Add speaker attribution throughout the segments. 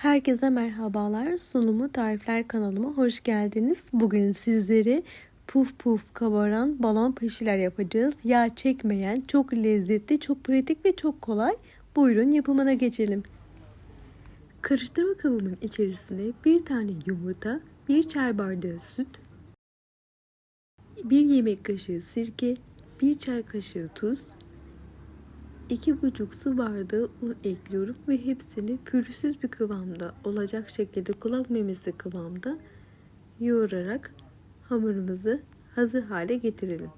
Speaker 1: Herkese merhabalar. Sunumu Tarifler kanalıma hoş geldiniz. Bugün sizlere puf puf kabaran balon pişiler yapacağız. Yağ çekmeyen, çok lezzetli, çok pratik ve çok kolay. Buyurun yapımına geçelim. Karıştırma kabımın içerisine bir tane yumurta, bir çay bardağı süt, bir yemek kaşığı sirke, bir çay kaşığı tuz, 2,5 su bardağı un ekliyorum ve hepsini pürüzsüz bir kıvamda olacak şekilde kulak memesi kıvamda yoğurarak hamurumuzu hazır hale getirelim.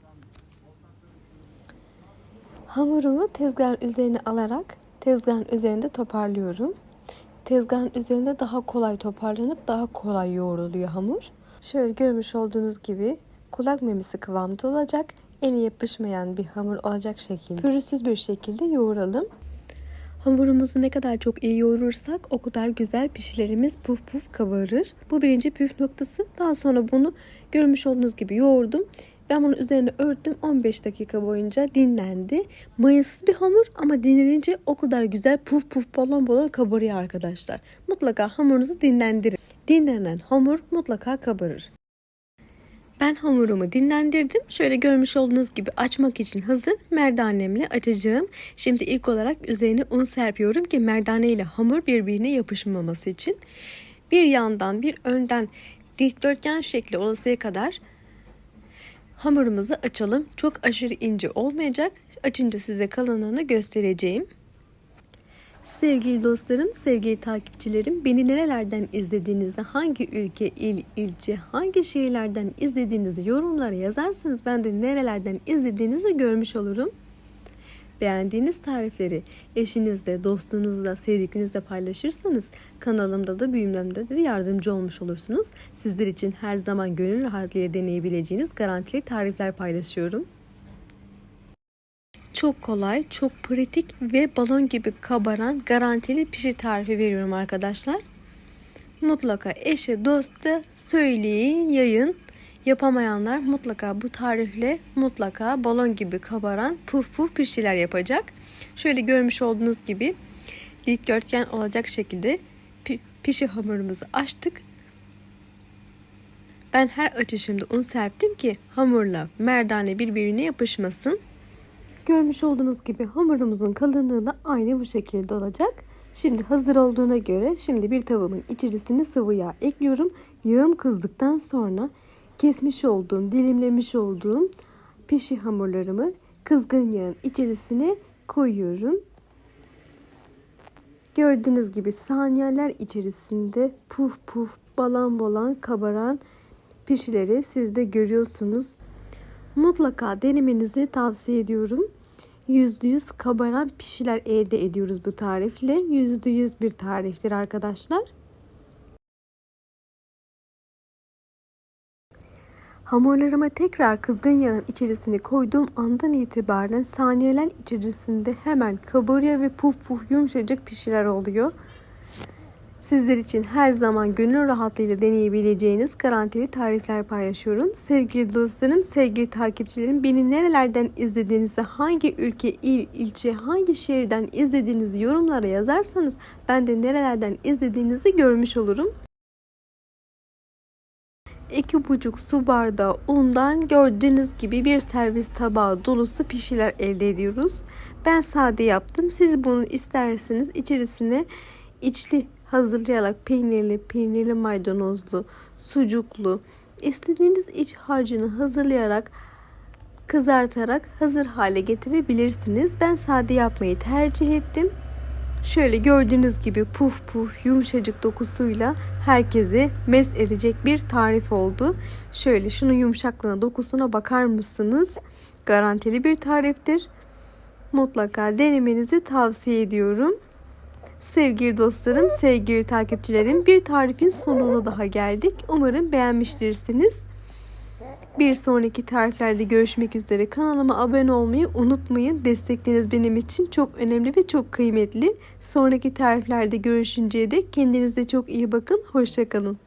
Speaker 1: Hamurumu tezgahın üzerine alarak tezgahın üzerinde toparlıyorum. Tezgahın üzerinde daha kolay toparlanıp daha kolay yoğruluyor hamur. Şöyle görmüş olduğunuz gibi kulak memesi kıvamda olacak eli yapışmayan bir hamur olacak şekilde pürüzsüz bir şekilde yoğuralım. Hamurumuzu ne kadar çok iyi yoğurursak o kadar güzel pişilerimiz puf puf kabarır. Bu birinci püf noktası. Daha sonra bunu görmüş olduğunuz gibi yoğurdum. Ben bunu üzerine örttüm 15 dakika boyunca dinlendi. Mayasız bir hamur ama dinlenince o kadar güzel puf puf balon balon kabarıyor arkadaşlar. Mutlaka hamurunuzu dinlendirin. Dinlenen hamur mutlaka kabarır. Ben hamurumu dinlendirdim. Şöyle görmüş olduğunuz gibi açmak için hazır. Merdanemle açacağım. Şimdi ilk olarak üzerine un serpiyorum ki merdane ile hamur birbirine yapışmaması için. Bir yandan bir önden dikdörtgen şekli olasıya kadar hamurumuzu açalım. Çok aşırı ince olmayacak. Açınca size kalanını göstereceğim. Sevgili dostlarım, sevgili takipçilerim, beni nerelerden izlediğinizi, hangi ülke, il, ilçe, hangi şehirlerden izlediğinizi yorumlara yazarsanız ben de nerelerden izlediğinizi görmüş olurum. Beğendiğiniz tarifleri eşinizle, dostunuzla, sevdiklerinizle paylaşırsanız kanalımda da büyümemde de yardımcı olmuş olursunuz. Sizler için her zaman gönül rahatlığıyla deneyebileceğiniz garantili tarifler paylaşıyorum. Çok kolay, çok pratik ve balon gibi kabaran garantili pişi tarifi veriyorum arkadaşlar. Mutlaka eşe dosta söyleyin, yayın. Yapamayanlar mutlaka bu tarifle mutlaka balon gibi kabaran puf puf pişiler yapacak. Şöyle görmüş olduğunuz gibi dikdörtgen olacak şekilde pişi hamurumuzu açtık. Ben her açışımda un serptim ki hamurla merdane birbirine yapışmasın. Görmüş olduğunuz gibi hamurumuzun kalınlığı da aynı bu şekilde olacak. Şimdi hazır olduğuna göre şimdi bir tavamın içerisine sıvı yağ ekliyorum. Yağım kızdıktan sonra kesmiş olduğum, dilimlemiş olduğum pişi hamurlarımı kızgın yağın içerisine koyuyorum. Gördüğünüz gibi saniyeler içerisinde puf puf, balan balan kabaran pişileri siz de görüyorsunuz. Mutlaka denemenizi tavsiye ediyorum. %100 kabaran pişiler elde ediyoruz bu tarifle. %100 bir tariftir arkadaşlar. Hamurlarıma tekrar kızgın yağın içerisine koyduğum andan itibaren saniyeler içerisinde hemen kabarıyor ve puf puf yumuşacık pişiler oluyor. Sizler için her zaman gönül rahatlığıyla deneyebileceğiniz garantili tarifler paylaşıyorum. Sevgili dostlarım, sevgili takipçilerim beni nerelerden izlediğinizi, hangi ülke, il, ilçe, hangi şehirden izlediğinizi yorumlara yazarsanız ben de nerelerden izlediğinizi görmüş olurum. 2,5 su bardağı undan gördüğünüz gibi bir servis tabağı dolusu pişiler elde ediyoruz. Ben sade yaptım. Siz bunu isterseniz içerisine içli hazırlayarak peynirli, peynirli maydanozlu, sucuklu istediğiniz iç harcını hazırlayarak kızartarak hazır hale getirebilirsiniz. Ben sade yapmayı tercih ettim. Şöyle gördüğünüz gibi puf puf yumuşacık dokusuyla herkesi mest edecek bir tarif oldu. Şöyle şunun yumuşaklığına dokusuna bakar mısınız? Garantili bir tariftir. Mutlaka denemenizi tavsiye ediyorum. Sevgili dostlarım, sevgili takipçilerim bir tarifin sonuna daha geldik. Umarım beğenmiştirsiniz. Bir sonraki tariflerde görüşmek üzere. Kanalıma abone olmayı unutmayın. Destekleriniz benim için çok önemli ve çok kıymetli. Sonraki tariflerde görüşünceye dek kendinize çok iyi bakın. Hoşçakalın.